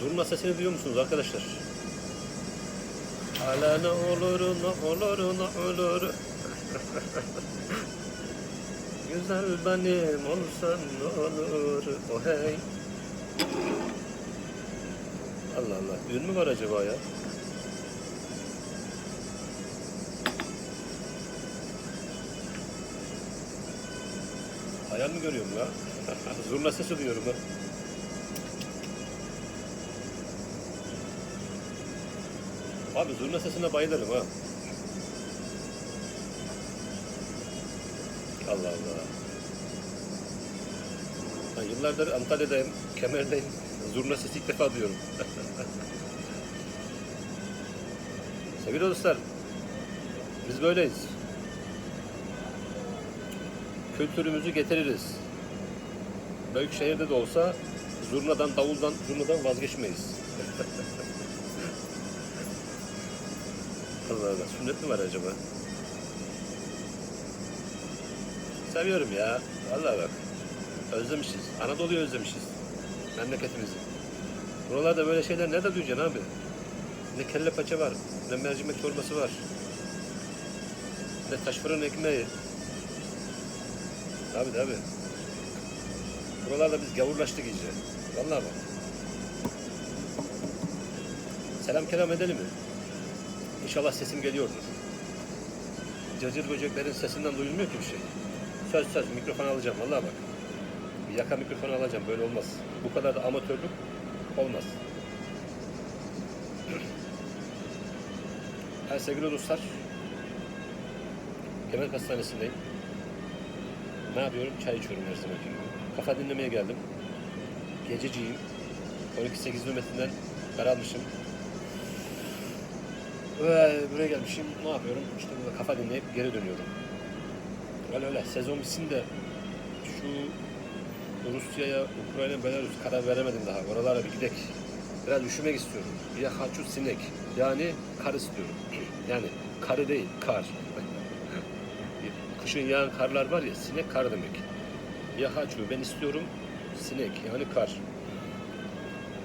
Zurna sesini duyuyor musunuz arkadaşlar? Hala ne olur ne olur ne olur Güzel benim olsan ne olur o hey Allah Allah düğün mü var acaba ya? Hayal mi görüyorum ya? Zurna sesi duyuyorum ben. Abi zurna sesine bayılırım ha. Allah Allah. Ben yıllardır Antalya'dayım, Kemer'deyim. Zurna sesi ilk defa duyuyorum. Sevgili dostlar, biz böyleyiz. Kültürümüzü getiririz. Büyük şehirde de olsa zurnadan, davuldan, zurnadan vazgeçmeyiz. Allah Allah, sünnet mi var acaba? Seviyorum ya. Vallahi bak. Özlemişiz. Anadolu'yu özlemişiz. Memleketimizi. Buralarda böyle şeyler nerede duyacaksın abi? Ne kelle paça var, ne mercimek çorbası var. Ne taş fırın ekmeği. Tabii tabii. Buralarda biz gavurlaştık iyice. Vallahi bak. Selam kelam edelim mi? İnşallah sesim geliyordur. Cırcır böceklerin sesinden duyulmuyor ki bir şey. Söz söz mikrofon alacağım vallahi bak. Bir yaka mikrofonu alacağım böyle olmaz. Bu kadar da amatörlük olmaz. Evet sevgili dostlar. Kemal Hastanesi'ndeyim. Ne yapıyorum? Çay içiyorum her gibi. Kafa dinlemeye geldim. Gececiyim. 12-8 nöbetinden daralmışım. Ve buraya gelmişim. Ne yapıyorum? İşte burada kafa dinleyip geri dönüyorum. Öyle öyle. Sezon bitsin de şu Rusya'ya, Ukrayna, Belarus karar veremedim daha. Oralara bir gidek. Biraz üşümek istiyorum. Ya haçu sinek. Yani kar istiyorum. Yani karı değil, kar. Kışın yağan karlar var ya, sinek kar demek. Ya haçu, ben istiyorum sinek, yani kar.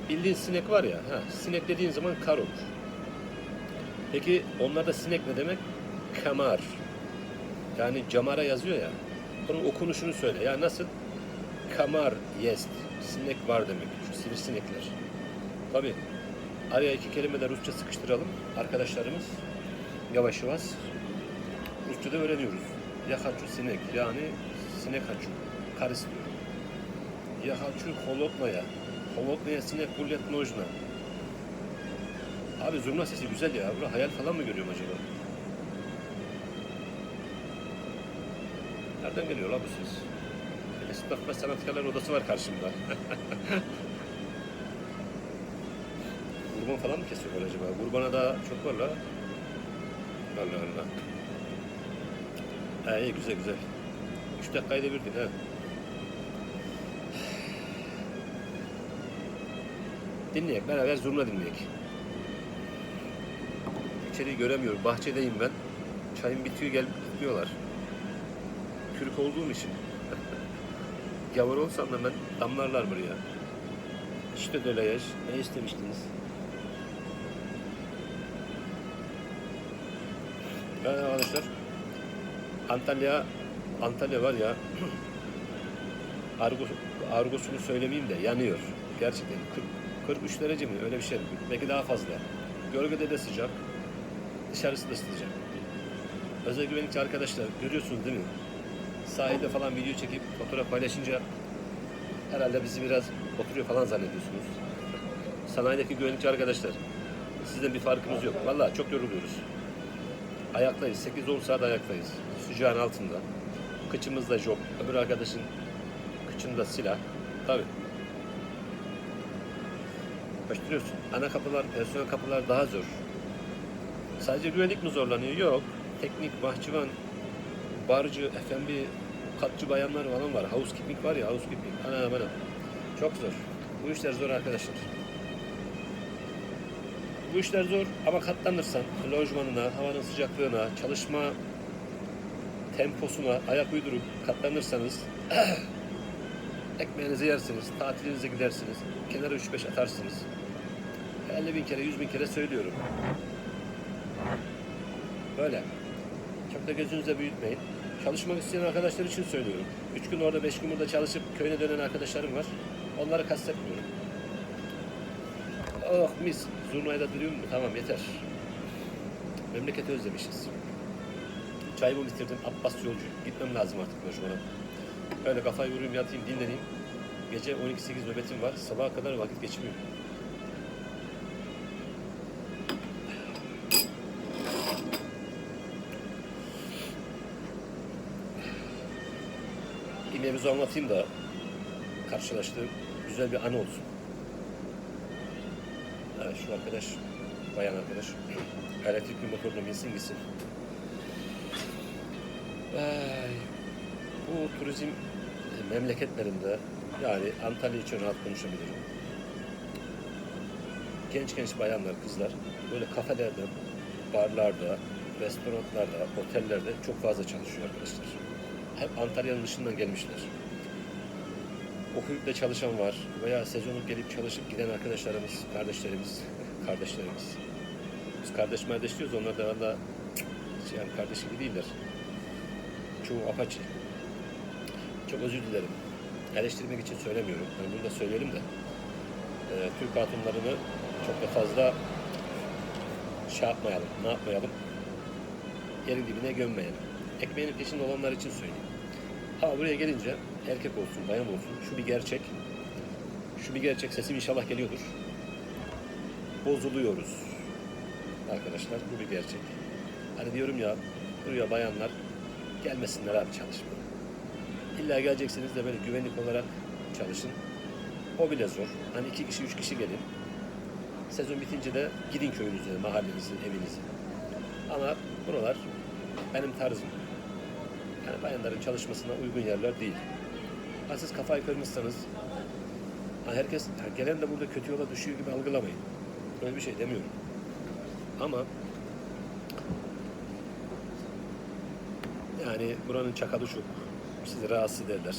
Bildiğin sinek var ya, ha, sinek dediğin zaman kar olur. Peki onlarda sinek ne demek? Kamar. Yani camara yazıyor ya. Onun okunuşunu söyle. Ya nasıl? Kamar jest. Sinek var demek. Şu sivrisinekler. Tabi. Araya iki kelime de Rusça sıkıştıralım. Arkadaşlarımız yavaş yavaş Rusça'da öğreniyoruz. Yahaçu sinek yani sinek haçu. Kar istiyor. Yahaçu holotnaya. Holotnaya sinek bullet nojna. Abi zurna sesi güzel ya. Burada hayal falan mı görüyorum acaba? Nereden geliyor la bu ses? Esnaf ve sanatkarlar odası var karşımda. Kurban falan mı kesiyorlar acaba? Kurbana da çok var la. Allah Allah. Ha, iyi güzel güzel. Üç dakikayı devirdin ha. Dinleyek, beraber zurna dinleyek. İçeriği göremiyorum. Bahçedeyim ben. Çayım bitiyor, gelip gitmiyorlar. Kürük olduğum için. Gavur olsam da ben damlarlar buraya. İşte döleyaj. Ne istemiştiniz? Evet arkadaşlar. Antalya Antalya var ya Argo, argosunu söylemeyeyim de yanıyor. Gerçekten 40, 43 derece mi? Öyle bir şey. Belki daha fazla. Gölgede de sıcak. Dışarısı da sıcak. Özel güvenlikçi arkadaşlar görüyorsunuz değil mi? Sahilde falan video çekip fotoğraf paylaşınca herhalde bizi biraz oturuyor falan zannediyorsunuz. Sanayideki güvenlikçi arkadaşlar sizden bir farkımız yok. Vallahi çok yoruluyoruz. Ayaktayız. 8-10 saat ayaktayız. Sıcağın altında. Kıçımızda job. Öbür arkadaşın kıçında silah. Tabii. Koşturuyorsun. Ana kapılar, personel kapılar daha zor. Sadece güvenlik mi zorlanıyor? Yok. Teknik, bahçıvan, barcı, F&B, katçı bayanlar falan var. Housekeeping var ya, housekeeping. Ana ana. Çok zor. Bu işler zor arkadaşlar. Bu işler zor ama katlanırsan lojmanına, havanın sıcaklığına, çalışma temposuna ayak uydurup katlanırsanız ekmeğinizi yersiniz, tatilinize gidersiniz, kenara 3-5 atarsınız. 50 bin kere, 100 bin kere söylüyorum. Böyle. Çok da gözünüzde büyütmeyin. Çalışmak isteyen arkadaşlar için söylüyorum. 3 gün orada, 5 gün burada çalışıp köyüne dönen arkadaşlarım var. Onları kastetmiyorum. Oh mis. Zurnayı da duruyor mu? Tamam yeter. Memleketi özlemişiz. Çayımı bitirdim. Abbas yolcu. Gitmem lazım artık lojmana. Öyle kafayı vurayım, yatayım, dinleneyim. Gece 12-8 nöbetim var. Sabaha kadar vakit geçmiyor. Mevzu anlatayım da karşılaştığım güzel bir anı olsun. Evet, şu arkadaş, bayan arkadaş, elektrikli motoruna binsin gitsin. Ay, bu turizm memleketlerinde yani Antalya için rahat konuşabilirim. Genç genç bayanlar, kızlar böyle kafelerde, barlarda, restoranlarda, otellerde çok fazla çalışıyor arkadaşlar. Hep Antalya'nın dışından gelmişler. Okuyup da çalışan var veya sezonluk gelip çalışıp giden arkadaşlarımız, kardeşlerimiz, kardeşlerimiz. Biz kardeş kardeş diyoruz, onlar da valla yani kardeş gibi değiller. Çoğu apaçi. Çok özür dilerim. Eleştirmek için söylemiyorum. Yani bunu da söyleyelim de. e, Türk hatunlarını çok da fazla şey yapmayalım, ne yapmayalım? Yerin dibine gömmeyelim. Ekmeğinin peşinde olanlar için söyleyeyim. Ama buraya gelince erkek olsun, bayan olsun şu bir gerçek. Şu bir gerçek sesim inşallah geliyordur. Bozuluyoruz. Arkadaşlar bu bir gerçek. Hani diyorum ya buraya bayanlar gelmesinler abi çalışmaya. İlla geleceksiniz de böyle güvenlik olarak çalışın. O bile zor. Hani iki kişi, üç kişi gelin. Sezon bitince de gidin köyünüze, mahallenize, evinize. Ama buralar benim tarzım. Yani bayanların çalışmasına uygun yerler değil. Ha siz kafayı kırmışsanız herkes, ha gelen de burada kötü yola düşüyor gibi algılamayın. Öyle bir şey demiyorum. Ama yani buranın çakalı çok. Sizi rahatsız ederler.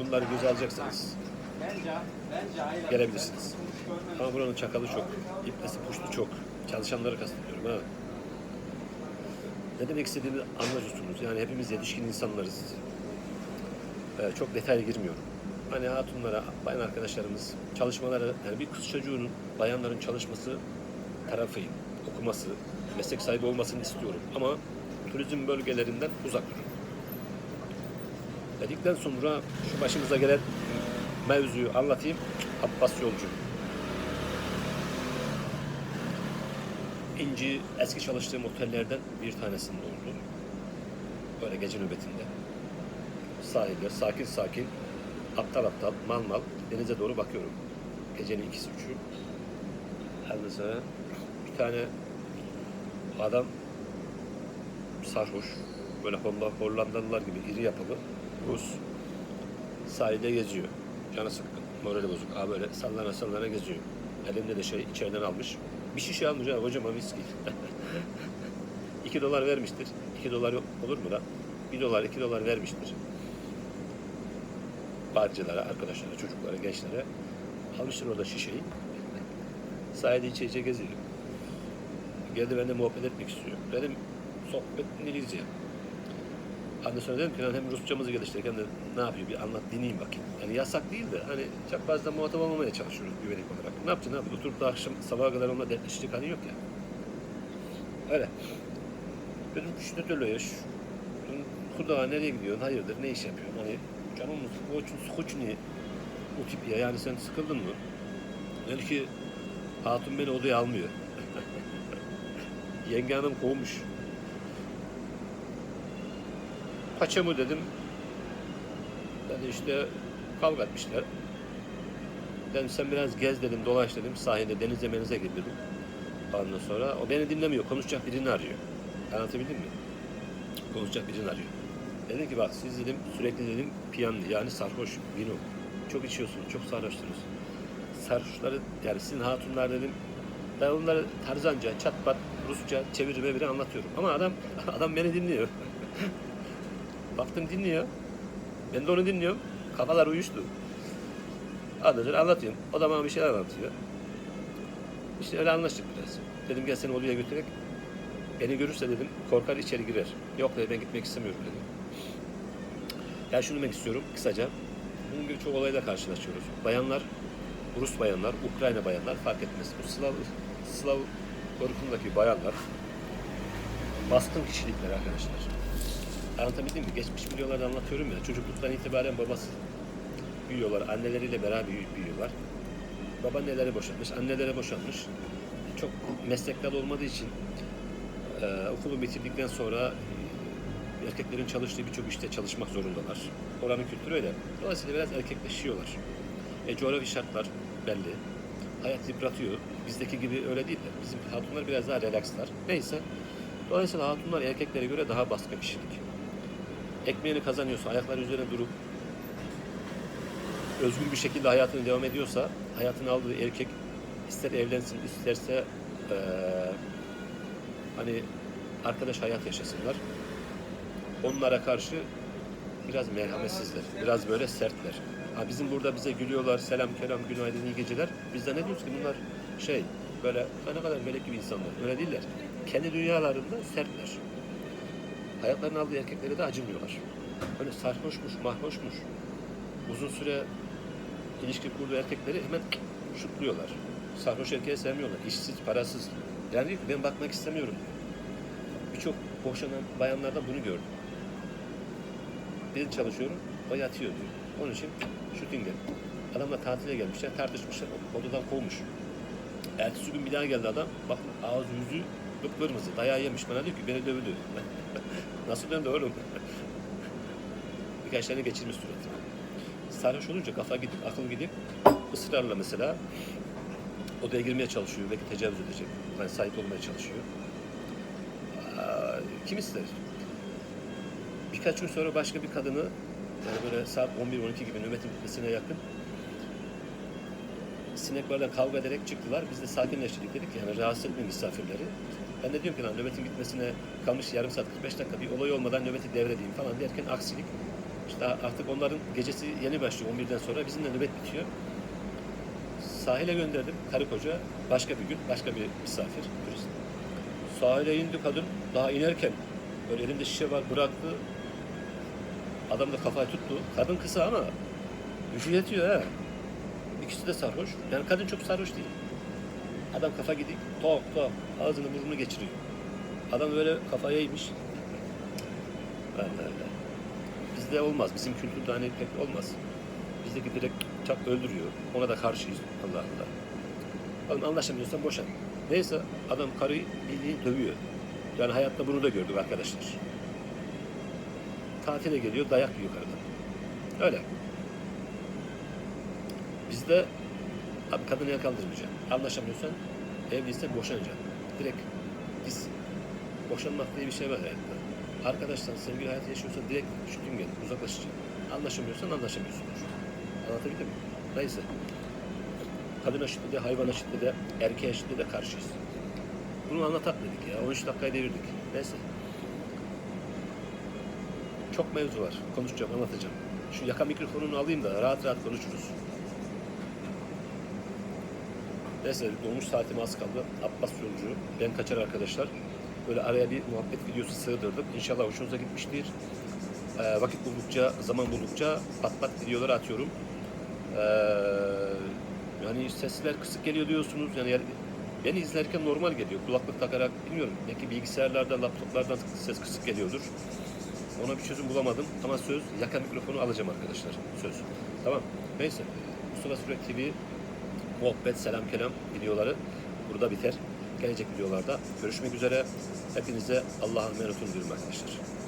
Bunları göze alacaksanız. Gelebilirsiniz. ama buranın çakalı çok. İplesi puştu çok. Çalışanları kastediyorum ha. Ne demek istediğimi anlıyorsunuz. Yani hepimiz yetişkin insanlarız. Ee, çok detaya girmiyorum. Hani hatunlara, bayan arkadaşlarımız çalışmaları, yani bir kız çocuğunun, bayanların çalışması tarafıyım. Okuması, meslek sahibi olmasını istiyorum. Ama turizm bölgelerinden uzak durun. Dedikten sonra şu başımıza gelen mevzuyu anlatayım. Abbas Yolcu. İnci eski çalıştığım otellerden bir tanesinde oldu. Böyle gece nöbetinde. Sahilde sakin sakin aptal aptal mal mal denize doğru bakıyorum. Gecenin ikisi üçü. Ondan sonra bir tane adam sarhoş böyle Holla- Hollandalılar gibi iri yapılı Rus sahilde geziyor. Canı sıkkın, morali bozuk. Abi böyle sallana sallana geziyor. Elinde de şey içeriden almış. Bir şişe almış ha kocaman viski. 2 dolar vermiştir. 2 dolar olur mu da? 1 dolar, 2 dolar vermiştir. Barcılara, arkadaşlara, çocuklara, gençlere. Almıştır orada şişeyi. Sahilde içe içe geziyor. Geldi benimle muhabbet etmek istiyor. Dedim sohbet İngilizce. Ondan sonra dedim ki "Lan hem Rusçamızı geliştirdik hem de ne yapıyor bir anlat dinleyeyim bakayım. Yani yasak değil de hani çok fazla muhatap olmamaya çalışıyoruz güvenlik olarak. Ne yapacaksın abi? Oturup da akşam sabaha kadar onunla dertleşecek halin yok ya. Öyle. Dedim işte öyle yaş. Kudağa nereye gidiyorsun? Hayırdır? Ne iş yapıyorsun? Hani canım için suç ne? O tip ya yani sen sıkıldın mı? Dedi ki hatun beni odaya almıyor. Yenge hanım kovmuş. Kaça mı dedim. Dedi işte kavga etmişler. Dedim sen biraz gez dedim, dolaş dedim. Sahilde denize menize gir dedim. Ondan sonra o beni dinlemiyor. Konuşacak birini arıyor. Anlatabildim mi? Konuşacak birini arıyor. Dedim ki bak siz dedim sürekli dedim piyanlı yani sarhoş vino. Çok içiyorsunuz, çok sarhoşsunuz. Sarhoşları yani sizin hatunlar dedim ben onları tarzanca, çat pat, Rusça çeviri meviri anlatıyorum. Ama adam adam beni dinliyor. Baktım dinliyor. Ben de onu dinliyorum. Kafalar uyuştu. Anlatıyor, anlatıyorum. O da bana bir şeyler anlatıyor. İşte öyle anlaştık biraz. Dedim gel seni Olu'ya götürerek. Beni görürse dedim korkar içeri girer. Yok dedi ben gitmek istemiyorum dedim. Ya şunu demek istiyorum kısaca. Bunun gibi çok olayla karşılaşıyoruz. Bayanlar, Rus bayanlar, Ukrayna bayanlar fark etmez. Bu Slav, Slav ırkındaki bayanlar baskın kişilikler arkadaşlar. Anlatabildim mi? Geçmiş videolarda anlatıyorum ya. Çocukluktan itibaren babası büyüyorlar. Anneleriyle beraber büyü- büyüyorlar. Babaanneleri boşanmış, anneleri boşanmış. Çok meslekler olmadığı için e, okulu bitirdikten sonra e, erkeklerin çalıştığı birçok işte çalışmak zorundalar. Oranın kültürü öyle. Dolayısıyla biraz erkekleşiyorlar. E, coğrafi şartlar belli. Hayat yıpratıyor. Bizdeki gibi öyle değil de. Bizim hatunlar biraz daha relakslar. Neyse. Dolayısıyla hatunlar erkeklere göre daha baskın kişilik. Ekmeğini kazanıyorsa, ayakları üzerine durup özgür bir şekilde hayatını devam ediyorsa, hayatını aldığı erkek ister evlensin, isterse eee, hani arkadaş hayat yaşasınlar. Onlara karşı biraz merhametsizler, biraz böyle sertler. Ha bizim burada bize gülüyorlar, selam, kelam, günaydın, iyi geceler. Biz de ne diyoruz ki bunlar şey, böyle "Ha ne kadar melek gibi insanlar. Öyle değiller. Kendi dünyalarında sertler. Hayatlarını aldığı erkeklere de acımıyorlar. Böyle sarhoşmuş, mahhoşmuş. Uzun süre ilişki kurduğu erkekleri hemen şutluyorlar. Sarhoş erkeği sevmiyorlar. İşsiz, parasız. Yani diyor ki ben bakmak istemiyorum diyor. Birçok boşanan bayanlardan bunu gördüm. Ben çalışıyorum, o yatıyor diyor. Onun için shooting'e. Adamla tatile gelmişler, tartışmışlar, odadan kovmuş. Ertesi gün bir daha geldi adam, bak ağzı yüzü kıpkırmızı, dayağı yemiş. Bana diyor ki beni dövdü. Nasıl döndü oğlum? Birkaç tane geçirmiş suratına. Sarhoş olunca kafa gidip, akıl gidip ısrarla mesela odaya girmeye çalışıyor. Belki tecavüz edecek. Yani sahip olmaya çalışıyor. Kim ister? Birkaç gün sonra başka bir kadını yani böyle saat 11-12 gibi nöbetin bitmesine yakın sineklerle kavga ederek çıktılar. Biz de sakinleştirdik dedik yani rahatsız etmeyin misafirleri. Ben de diyorum ki lan nöbetin bitmesine kalmış yarım saat 45 dakika bir olay olmadan nöbeti devredeyim falan derken aksilik. İşte artık onların gecesi yeni başlıyor 11'den sonra bizim de nöbet bitiyor. Sahile gönderdim karı koca başka bir gün başka bir misafir turist. Sahile indi kadın daha inerken böyle elinde şişe var bıraktı. Adam da kafayı tuttu. Kadın kısa ama gücü yetiyor ha. İkisi de sarhoş. Yani kadın çok sarhoş değil. Adam kafa gidik, tok tok, ağzını burnunu geçiriyor. Adam böyle kafaya yemiş. Allah Allah. Bizde olmaz, bizim kültürde hani pek olmaz. Bizdeki direkt çak öldürüyor. Ona da karşıyız. Allah Allah. Oğlum anlaşamıyorsan boşan. Neyse adam karıyı bildiğin dövüyor. Yani hayatta bunu da gördük arkadaşlar. Tatile geliyor, dayak yiyor karıdan. Öyle. Bizde abi kadını el kaldırmayacaksın. Anlaşamıyorsan evliysen boşanacaksın. Direkt biz boşanmak diye bir şey var hayatta. Arkadaşsan sevgili hayatı yaşıyorsan direkt şütün gel, uzaklaşacaksın. Anlaşamıyorsan anlaşamıyorsun. Anlatabildim mi? Neyse. Kadına şiddete, hayvana şiddete, erkeğe şiddete karşıyız. Bunu anlatak dedik ya. 13 dakikayı devirdik. Neyse. Çok mevzu var. Konuşacağım, anlatacağım. Şu yaka mikrofonunu alayım da rahat rahat konuşuruz. Neyse dolmuş saatim az kaldı. Abbas yolcu. Ben kaçar arkadaşlar. Böyle araya bir muhabbet videosu sığdırdım. İnşallah hoşunuza gitmiştir. Ee, vakit buldukça, zaman buldukça pat pat videoları atıyorum. Ee, yani sesler kısık geliyor diyorsunuz. Yani, yani beni izlerken normal geliyor. Kulaklık takarak bilmiyorum. Belki bilgisayarlardan, laptoplardan ses kısık geliyordur. Ona bir çözüm bulamadım ama söz yaka mikrofonu alacağım arkadaşlar. Söz. Tamam. Neyse. Mustafa Sürekli TV muhabbet, selam kelam videoları burada biter. Gelecek videolarda görüşmek üzere. Hepinize Allah'a emanet olun diyorum arkadaşlar.